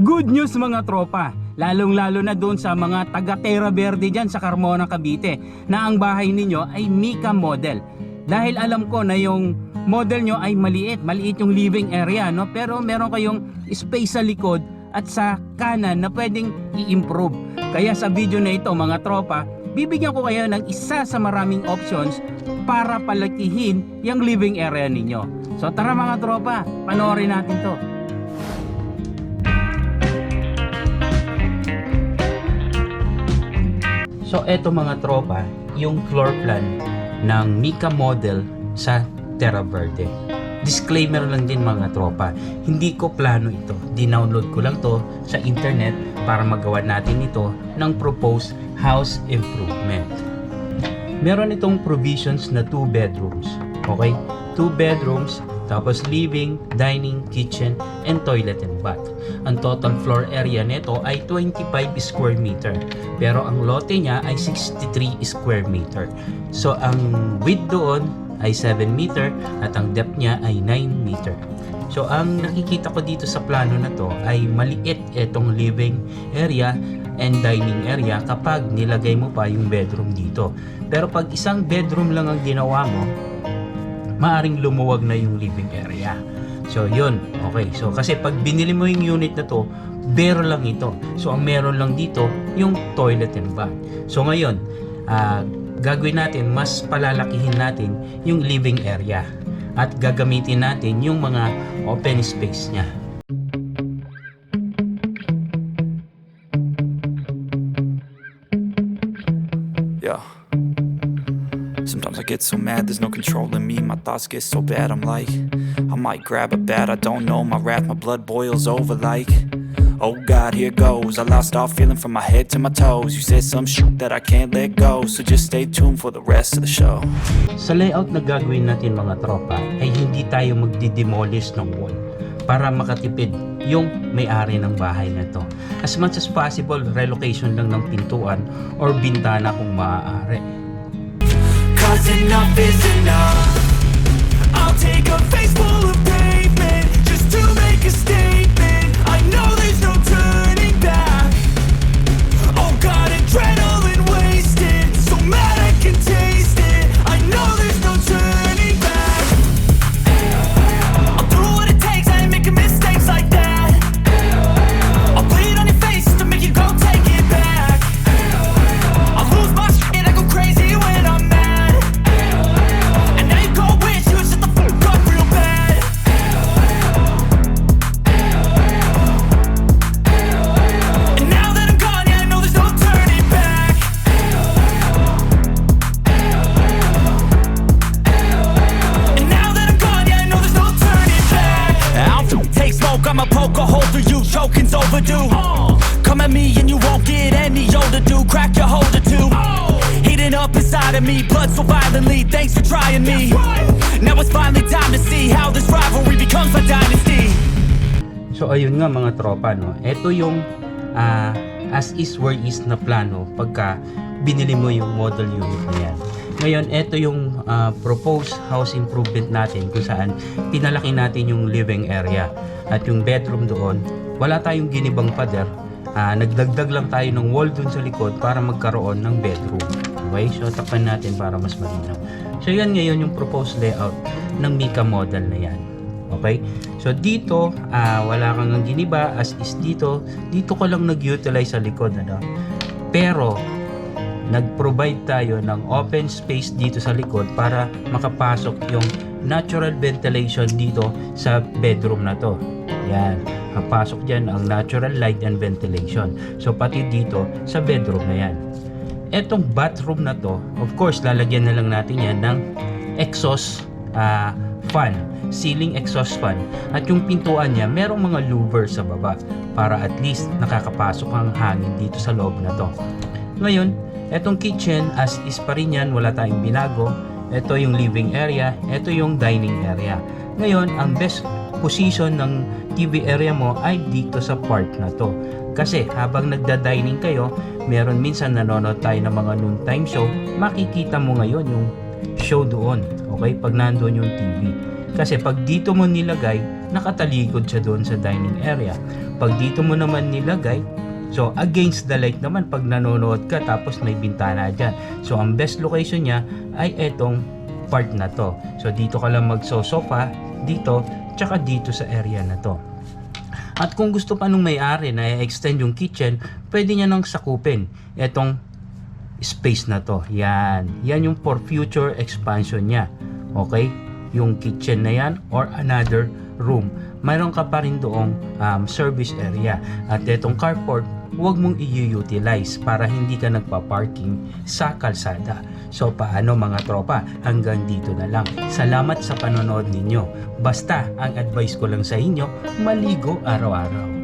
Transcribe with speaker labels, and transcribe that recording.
Speaker 1: Good news mga tropa, lalong lalo na doon sa mga taga Terra Verde dyan sa Carmona, Cavite na ang bahay ninyo ay Mika model. Dahil alam ko na yung model nyo ay maliit, maliit yung living area no? pero meron kayong space sa likod at sa kanan na pwedeng i-improve. Kaya sa video na ito mga tropa, bibigyan ko kayo ng isa sa maraming options para palakihin yung living area ninyo. So tara mga tropa, panoorin natin to. So eto mga tropa, yung floor plan ng Mika model sa Terra Verde. Disclaimer lang din mga tropa, hindi ko plano ito. Dinownload ko lang to sa internet para magawa natin ito ng proposed house improvement. Meron itong provisions na 2 bedrooms. Okay? 2 bedrooms, tapos living, dining, kitchen, and toilet and bath. Ang total floor area nito ay 25 square meter. Pero ang lote niya ay 63 square meter. So ang width doon ay 7 meter at ang depth niya ay 9 meter. So ang nakikita ko dito sa plano na to ay maliit itong living area and dining area kapag nilagay mo pa yung bedroom dito. Pero pag isang bedroom lang ang ginawa mo, maaring lumuwag na yung living area. So, yun. Okay. So, kasi pag binili mo yung unit na to, bero lang ito. So, ang meron lang dito, yung toilet and bath. So, ngayon, ah, gagawin natin, mas palalakihin natin yung living area. At gagamitin natin yung mga open space niya.
Speaker 2: Yeah. Sometimes I get so mad, there's no controlling me. My thoughts get so bad, I'm like, I might grab a bat, I don't know. My wrath, my blood boils over like, oh God, here goes. I lost all feeling from my head to my toes. You said some shit that I can't let go, so just stay tuned for the rest of the show.
Speaker 1: Sa layout na gagawin natin mga tropa ay hindi tayo magdidemolish ng wall para makatipid yung may-ari ng bahay na to. As much as possible, relocation lang ng pintuan or bintana kung maaari.
Speaker 2: Cause enough is enough. I'll take a face full of pavement Hole through you, choking's overdue. Come at me and you won't get any older, dude. Crack your holder too. Heating up inside of me, blood so violently. Thanks for trying me. Now it's finally time to see how this rivalry becomes a dynasty.
Speaker 1: So ayun nga mga tropa no. Ito yung ah, as is where is na plano pagka binili mo yung model unit na yan. Ngayon, ito yung ah, proposed house improvement natin kung saan pinalaki natin yung living area at yung bedroom doon. Wala tayong ginibang pader. Ah, nagdagdag lang tayo ng wall dun sa likod para magkaroon ng bedroom. Okay? So, takpan natin para mas malinaw. So, yan ngayon yung proposed layout ng Mika model na yan. Okay? So dito, ah, wala kang ang giniba as is dito. Dito ko lang nag-utilize sa likod ano. Pero nag-provide tayo ng open space dito sa likod para makapasok yung natural ventilation dito sa bedroom na to. Yan. Kapasok dyan ang natural light and ventilation. So pati dito sa bedroom na yan. Etong bathroom na to, of course, lalagyan na lang natin yan ng exhaust ah, fan, ceiling exhaust fan. At yung pintuan niya, merong mga louver sa baba para at least nakakapasok ang hangin dito sa loob na to. Ngayon, etong kitchen as is pa rin yan, wala tayong binago. Ito yung living area, ito yung dining area. Ngayon, ang best position ng TV area mo ay dito sa part na to. Kasi habang nagda-dining kayo, meron minsan nanonood tayo ng mga noontime show, makikita mo ngayon yung show doon. Okay? Pag nandoon yung TV. Kasi pag dito mo nilagay, nakatalikod siya doon sa dining area. Pag dito mo naman nilagay, so against the light naman pag nanonood ka tapos may bintana dyan. So ang best location niya ay etong part na to. So dito ka lang magsosofa, dito, tsaka dito sa area na to. At kung gusto pa nung may-ari na i-extend yung kitchen, pwede niya nang sakupin etong space na to. Yan. Yan yung for future expansion niya. Okay? Yung kitchen na yan or another room. Mayroon ka pa rin doong um, service area. At itong carport, huwag mong i-utilize para hindi ka nagpa-parking sa kalsada. So paano mga tropa? Hanggang dito na lang. Salamat sa panonood ninyo. Basta, ang advice ko lang sa inyo, maligo araw-araw.